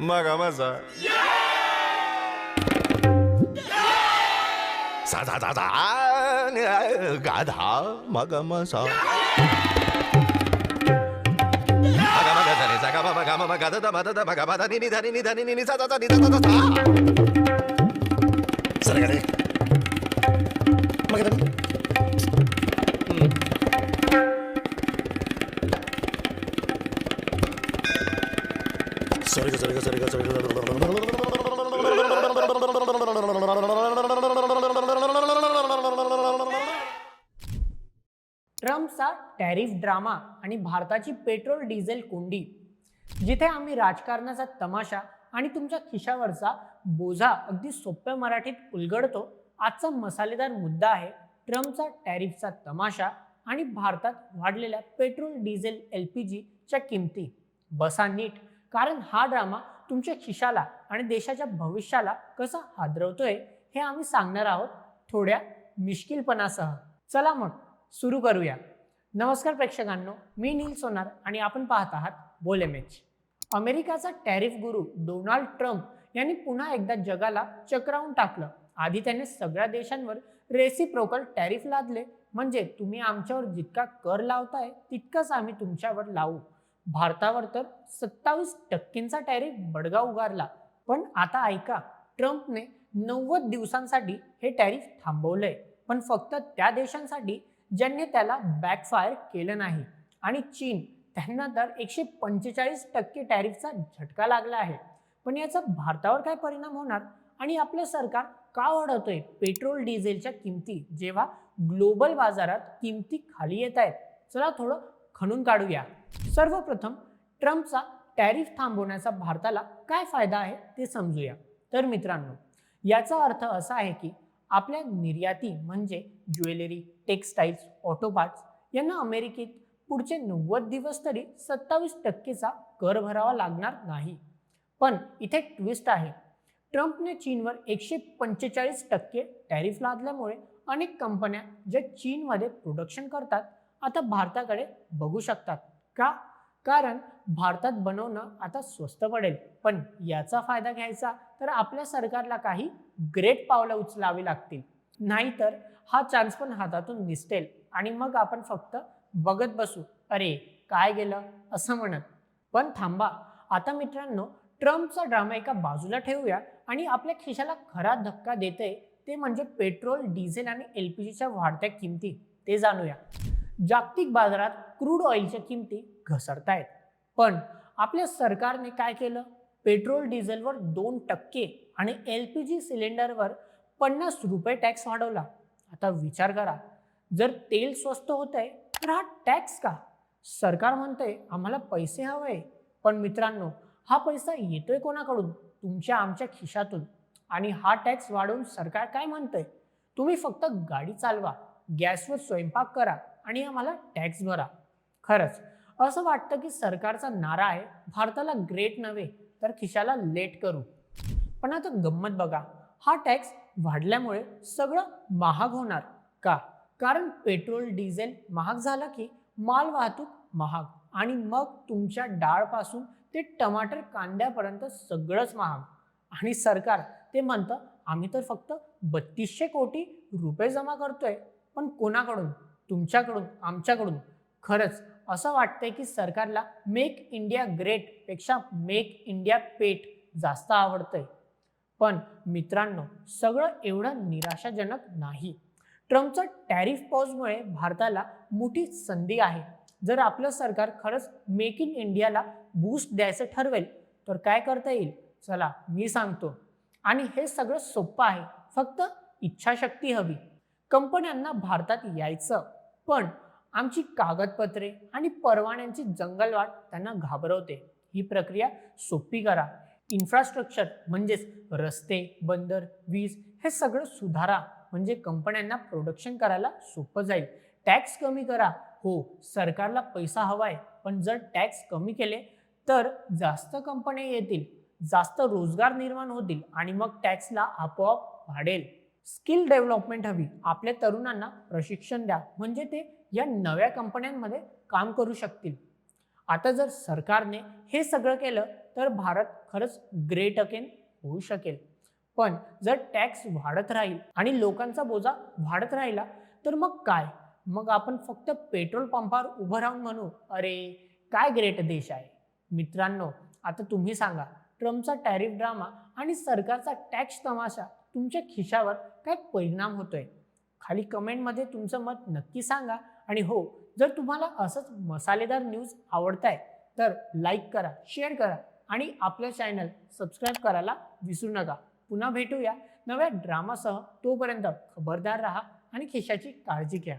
मग मजा साधा साधा गाधा मग मसा. सरकडे ट्रम्पचा टॅरिफ ड्रामा आणि भारताची पेट्रोल डिझेल कोंडी जिथे आम्ही राजकारणाचा तमाशा आणि तुमच्या खिशावरचा बोझा अगदी सोप्या मराठीत उलगडतो आजचा मसालेदार मुद्दा आहे ट्रम्पचा टॅरिफचा तमाशा आणि भारतात वाढलेल्या पेट्रोल डिझेल एल पी जीच्या किमती. बसा नीट. कारण हा ड्रामा तुमच्या खिशाला आणि देशाच्या भविष्याला कसा हादरवतोय हे आम्ही सांगणार आहोत थोड्या मिश्किलपणासह. चला मग सुरू करूया. नमस्कार प्रेक्षकांनो मी नील सोनार आणि आपण पाहत आहात बोलेमेच अमेरिकाचा टॅरिफ गुरु डोनाल्ड ट्रम्प यांनी पुन्हा एकदा जगाला चक्रावून टाकलं. आधी त्याने सगळ्या देशांवर रेसिप्रोकल टॅरिफ लादले. म्हणजे तुम्ही आमच्यावर जितका कर लावताय तितकंच आम्ही तुमच्यावर लावू. भारतावर तर सत्तावीस टक्केंचा टॅरिफ बडगा उगारला. पण आता ऐका ट्रम्पने नव्वद दिवसांसाठी हे टॅरिफ थांबवलंय. पण फक्त त्या देशांसाठी ज्यांनी त्याला बॅकफायर केलं नाही. आणि चीन त्यांना तर एकशे पंचेचाळीस टक्के टॅरिफचा झटका लागला आहे. पण याचा भारतावर काय परिणाम होणार? आणि आपलं सरकार का वाढवतोय? पेट्रोल डिझेलच्या किमती. जेव्हा ग्लोबल बाजारात किमती खाली येत आहेत चला थोडं खणून काढूया. सर्वप्रथम ट्रम्पचा टॅरिफ थांबवण्याचा भारताला काय फायदा आहे ते समजूया. तर मित्रांनो याचा अर्थ असा आहे की आपल्या निर्याती म्हणजे ज्वेलरी टेक्स्टाईल्स ऑटो पार्ट्स यांना अमेरिकेत पुढचे नव्वद दिवस तरी सत्तावीस टक्केचा कर भरावा लागणार नाही. पण इथे ट्विस्ट आहे. ट्रम्पने चीनवर एकशे पंचेचाळीस टक्के टॅरिफ लादल्यामुळे अनेक कंपन्या ज्या चीनमध्ये प्रोडक्शन करतात आता भारताकडे बघू शकतात. का? कारण भारतात बनवणं आता स्वस्त पडेल. पण याचा फायदा घ्यायचा तर आपल्या सरकारला काही ग्रेट पावलं उचलावी लागतील. नाहीतर हा चान्स पण हातातून निसटेल. आणि मग आपण फक्त बघत बसू. अरे काय गेलं? असं म्हणत. पण थांबा. आता मित्रांनो ट्रम्पचा ड्रामा एका बाजूला ठेवूया आणि आपल्या खिशाला खरा धक्का देते ते म्हणजे पेट्रोल डिझेल आणि एल पी जीच्या वाढत्या किमती. ते जाणूया. जागतिक बाजारात क्रूड ऑइलच्या किमती घसरतायत. पण आपल्या सरकारने काय केलं? पेट्रोल डिझेलवर दोन टक्के आणि एल पी जी सिलेंडरवर पन्नास रुपये टॅक्स वाढवला. आता विचार करा जर तेल स्वस्त होत आहे तर हा टॅक्स का? सरकार म्हणतंय आम्हाला पैसे हवे पण मित्रांनो हा पैसा येतोय कोणाकडून? तुमच्या आमच्या खिशातून. आणि हा टॅक्स वाढवून सरकार काय म्हणतंय? तुम्ही फक्त गाडी चालवा गॅसवर स्वयंपाक करा. आणि आम्हाला टॅक्स भरा. खरंच असं वाटतं की सरकारचा नारा आहे भारताला ग्रेट नव्हे तर खिशाला लेट करू. पण आता गंमत बघा हा टॅक्स वाढल्यामुळे सगळं महाग होणार. का? कारण पेट्रोल डिझेल महाग झालं की माल वाहतूक महाग. आणि मग तुमच्या डाळपासून ते टमाटर कांद्यापर्यंत सगळंच महाग. आणि सरकार ते म्हणतं आम्ही तर फक्त बत्तीसशे कोटी रुपये जमा करतोय पण कोणाकडून? तुमच्याकडून आमच्याकडून. खरंच असं वाटतंय की सरकारला मेक इंडिया ग्रेटपेक्षा मेक इंडिया पेट जास्त आवडतंय. पण मित्रांनो सगळं एवढं निराशाजनक नाही. ट्रम्पचं टॅरिफ पॉजमुळे भारताला मोठी संधी आहे. जर आपलं सरकार खरंच मेक इन इंडियाला बूस्ट द्यायचं ठरवेल तर काय करता येईल? चला मी सांगतो. आणि हे सगळं सोपं आहे. फक्त इच्छाशक्ती हवी. कंपन्यांना भारतात यायचं. पण आमची कागदपत्रे आणि परवान्यांची जंगलवाट त्यांना घाबरवते. ही प्रक्रिया सोपी करा. इन्फ्रास्ट्रक्चर म्हणजेच रस्ते बंदर वीज हे सगळं सुधारा. म्हणजे कंपन्यांना प्रोडक्शन करायला सोपं जाईल. टॅक्स कमी करा. हो सरकारला पैसा हवाय. पण जर टॅक्स कमी केले तर जास्त कंपन्या येतील जास्त रोजगार निर्माण होतील आणि मग टॅक्सला आपोआप वाढेल. स्किल डेव्हलपमेंट हवी. आपल्या तरुणांना प्रशिक्षण द्या. म्हणजे ते या नव्या कंपन्यांमध्ये काम करू शकतील. आता जर सरकारने हे सगळं केलं तर भारत खरंच ग्रेट अकेन होऊ शकेल. पण जर टॅक्स वाढत राहील आणि लोकांचा बोजा वाढत राहिला तर मग काय? मग आपण फक्त पेट्रोल पंपावर उभं राहून म्हणू अरे काय ग्रेट देश आहे. मित्रांनो आता तुम्ही सांगा ट्रम्पचा टॅरिफ ड्रामा आणि सरकारचा टॅक्स तमाशा तुमच्या खिशावर काय परिणाम होतोय? खाली कमेंटमध्ये तुमचं मत नक्की सांगा. आणि हो जर तुम्हाला असंच मसालेदार न्यूज आवडताय तर लाईक करा शेअर करा आणि आपलं चॅनल सबस्क्राईब करायला विसरू नका. पुन्हा भेटूया नव्या ड्रामासह. तोपर्यंत खबरदार राहा आणि खिशाची काळजी घ्या.